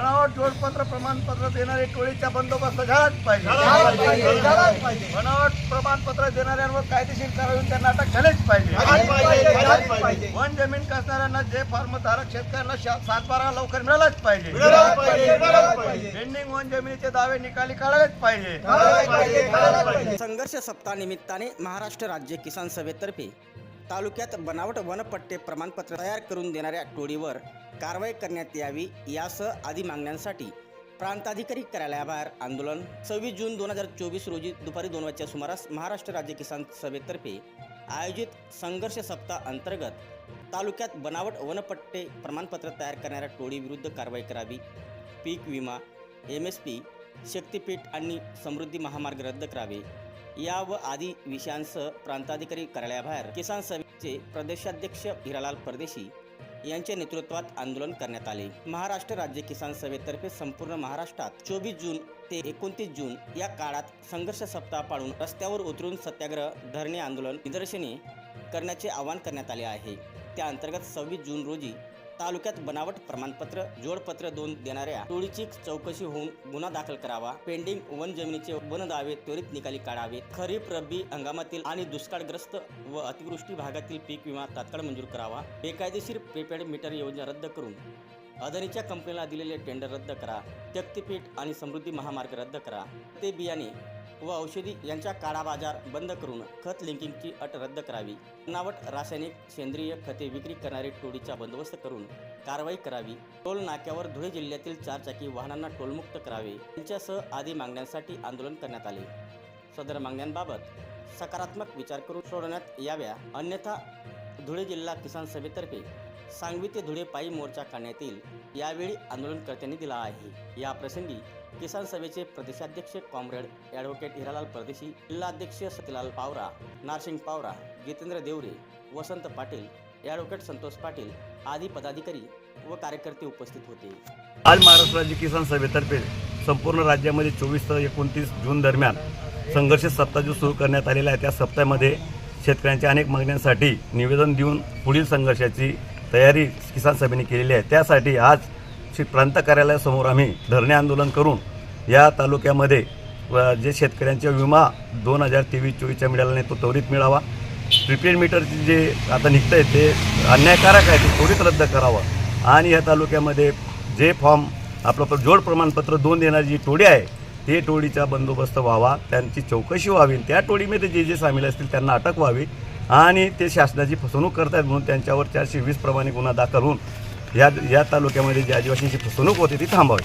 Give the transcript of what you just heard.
प्रमाणपत्र देणारी टोळीचा बंदोबस्त झालाच पाहिजे. झालाच पाहिजे. बनावट प्रमाणपत्र देणाऱ्यांवर कायदेशीर कारवाई त्यांना अटक झालीच पाहिजे. वन जमीन कसणाऱ्यांना जे फार्म धारक शेतकऱ्यांना शा- सातबारा लवकर मिळालाच पाहिजे. पेंडिंग वन जमिनीचे दावे निकाली काढावेच पाहिजे. संघर्ष सप्ताह निमित्ताने महाराष्ट्र राज्य किसान सभेतर्फे तालुक्यात बनावट वनपट्टे प्रमाणपत्र तयार करून देणाऱ्या टोळीवर कारवाई करण्यात यावी यासह आदी मागण्यांसाठी प्रांताधिकारी कार्यालयाबाहेर आंदोलन सव्वीस जून दोन हजार चोवीस रोजी दुपारी दोन वाजच्या सुमारास महाराष्ट्र राज्य किसान सभेतर्फे आयोजित संघर्ष सप्ताह अंतर्गत तालुक्यात बनावट वनपट्टे प्रमाणपत्र तयार करणाऱ्या टोळीविरुद्ध कारवाई करावी. पीक विमा एम एस पी शक्तीपीठ आणि समृद्धी महामार्ग रद्द करावे. या व आदी विषयांसह प्रांताधिकारी कार्यालयाबाहेर किसान सभेचे प्रदेशाध्यक्ष हिरालाल परदेशी यांच्या नेतृत्वात आंदोलन करण्यात आले. महाराष्ट्र राज्य किसान सभेतर्फे संपूर्ण महाराष्ट्रात चोवीस जून ते एकोणतीस जून या काळात संघर्ष सप्ताह पाळून रस्त्यावर उतरून सत्याग्रह धरणे आंदोलन निदर्शने करण्याचे आवाहन करण्यात आले आहे. त्या अंतर्गत सव्वीस जून रोजी तालुक्यात बनावट प्रमाणपत्र जोडपत्र दोन देणाऱ्या टोळीची चौकशी होऊन गुन्हा दाखल करावा. पेंडिंग वन जमिनीचे वन दावे त्वरित निकाली काढावेत. खरीप रब्बी हंगामातील आणि दुष्काळग्रस्त व अतिवृष्टी भागातील पीक विमा तात्काळ मंजूर करावा. बेकायदेशीर प्रीपेड मीटर योजना रद्द करून अदानीच्या कंपनीला दिलेले टेंडर रद्द करा. शक्तीपीठ आणि समृद्धी महामार्ग रद्द करा. ते बियाणे व औषधी यांच्या काळा बाजार बंद करून खत लिंकिंगची अट रद्द करावी. बनावट रासायनिक सेंद्रिय खते विक्री करणारी टोळीचा बंदोबस्त करून कारवाई करावी. टोल नाक्यावर धुळे जिल्ह्यातील चारचाकी वाहनांना टोलमुक्त करावे. यांच्यासह आदी मागण्यांसाठी आंदोलन करण्यात आले. सदर मागण्यांबाबत सकारात्मक विचार करून सोडवण्यात याव्या. अन्यथा धुळे जिल्हा किसान सभेतर्फे सांगवी ते धुळे पायी मोर्चा काढण्यात येईल. यावेळी आंदोलनकर्त्यांनी दिला आहे. या प्रसंगी किसान सभेचे प्रदेशाध्यक्ष कॉम्रेड ॲडव्होकेट हिरालाल परदेशी जिल्हाध्यक्ष सतीलाल पावरा नारसिंग पावरा जितेंद्र देवरे वसंत पाटील ॲडव्होकेट संतोष पाटील आदी पदाधिकारी व कार्यकर्ते उपस्थित होते. आज महाराष्ट्र राज्य किसान सभेतर्फे संपूर्ण राज्यामध्ये चोवीस ते एकोणतीस जून दरम्यान संघर्ष सप्ताह जो सुरू करण्यात आलेला आहे. त्या सप्ताहामध्ये शेतकऱ्यांच्या अनेक मागण्यांसाठी निवेदन देऊन पुढील संघर्षाची तयारी किसान सभेने केलेली आहे. त्यासाठी आज श्री प्रांत कार्यालयासमोर आम्ही धरणे आंदोलन करून या तालुक्यामध्ये जे शेतकऱ्यांच्या विमा दोन हजार तेवीस चोवीसच्या मिळाला नाही तो त्वरित मिळावा. प्रिपेड मीटरचे जे आता निघतं आहे ते अन्यायकारक आहे ते त्वरित रद्द करावं. आणि या तालुक्यामध्ये जे फॉर्म आपलं जोड प्रमाणपत्र दोन देणारी जी टोळी आहे ते टोळीचा बंदोबस्त व्हावा त्यांची चौकशी व्हावी त्या टोळीमध्ये जे जे सामील असतील त्यांना अटक व्हावी. आणि ते शासनाची फसवणूक करतायत म्हणून त्यांच्यावर चारशे वीस प्रमाणे गुन्हा दाखल होऊन या या तालुक्यामध्ये जी आदिवासींची फसवणूक होते ती थांबावी.